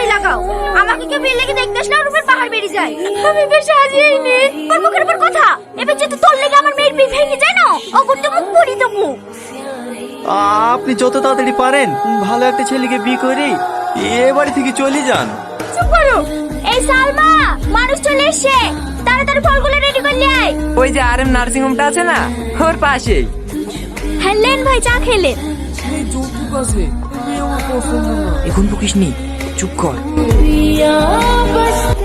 করে লাগাও? আমাকে কেউ বিয়ে লেগে দেখতে আসলে ওর পাহাড় বেরিয়ে যায়। আমি তো সাজিয়েই নি ওর মুখের উপর কথা। এবার যদি তোর লেগে আমার মেয়ের বিয়ে ভেঙে যায় না ওগুন তো মুখ পড়ি দেবো। আপনি যত তাড়াতাড়ি পারেন ভালো একটা ছেলেকে বিয়ে করে এ বাড়ি থেকে চলে যান। চুপ করো। এই সালমা মানুষ চলে এসছে। তাড়াতাড়ি ফলগুলো রেডি করলে আয়। ওই যে আর এম নার্সিং হোমটা আছে না ওর পাশেই হ্যাঁ লেন ভাই চা খেলেন। এখন বকিস নি। চুপ কর।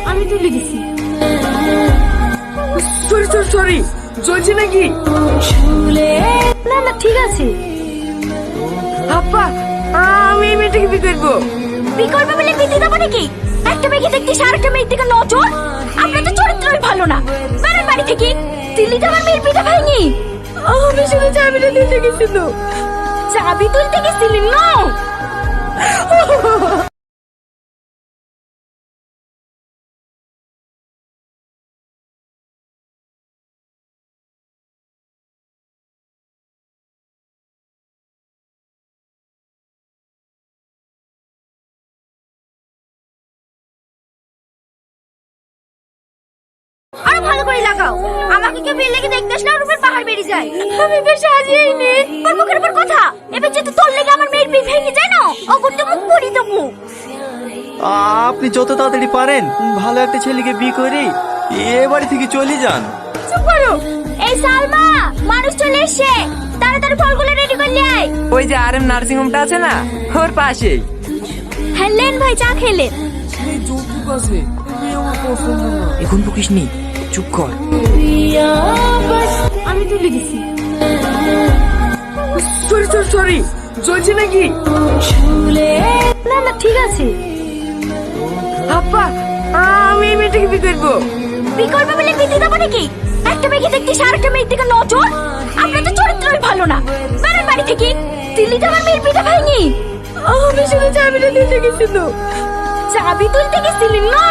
আমি তুলে দিছি। Sorry sorry sorry. চলছে নাকি? না না ঠিক আছে। আব্বা আমি এই মেয়েটাকে বিয়ে করব। বিকল্প বলে বিধি দেবো নাকি? একটা মেয়েকে দেখতে আরেকটা মেয়ের দিকে নজর? আপনার তো চরিত্রই ভালো না। বেড়ার বাড়ি থেকে দিল্লি তো আমার মেয়ের পিঠা আমি শুধু চাবিটা দিতে গেছিল চাবি তুলতে গেছিলি? না। আরও ভালো করে লাগাও। আমাকে কেউ বিয়ে লেগে দেখতে আসলে ওর উপর পাহাড় বেরিয়ে যায়? আমি তো সাজিয়েই নি ওর মুখের উপর কথা। এবার যদি তোর লেগে আমার মেয়ের বিয়ে ভেঙে যায় না ওগুন তো মুখ পড়ি দেবো। আপনি যত তাড়াতাড়ি পারেন ভালো একটা ছেলেকে বিয়ে করে এ বাড়ি থেকে চলে যান। চুপ করো। এই সালমা মানুষ চলে এসছে। তাড়াতাড়ি ফলগুলো রেডি করলে আয়। ওই যে আর এম নার্সিং হোমটা আছে না ওর পাশেই হ্যাঁ লেন ভাই চা খেলেন। এখন বকিস নি। চুপ কর। আমি তুলে দিছি। Sorry sorry sorry. চলছে নাকি? না না ঠিক আছে। আব্বা আমি এই মেয়েটাকে বিয়ে করব। বিকল্প বলে বিধি দেবো নাকি? একটা মেয়েকে দেখতে আরেকটা মেয়ের দিকে নজর? আপনার তো চরিত্রই ভালো না। বেড়ার বাড়ি থেকে দিল্লি তো আমার মেয়ের পিঠা ভাইনি আমি শুধু চাবিটা দিতে গেছিল চাবি তুলতে গেছিলি? না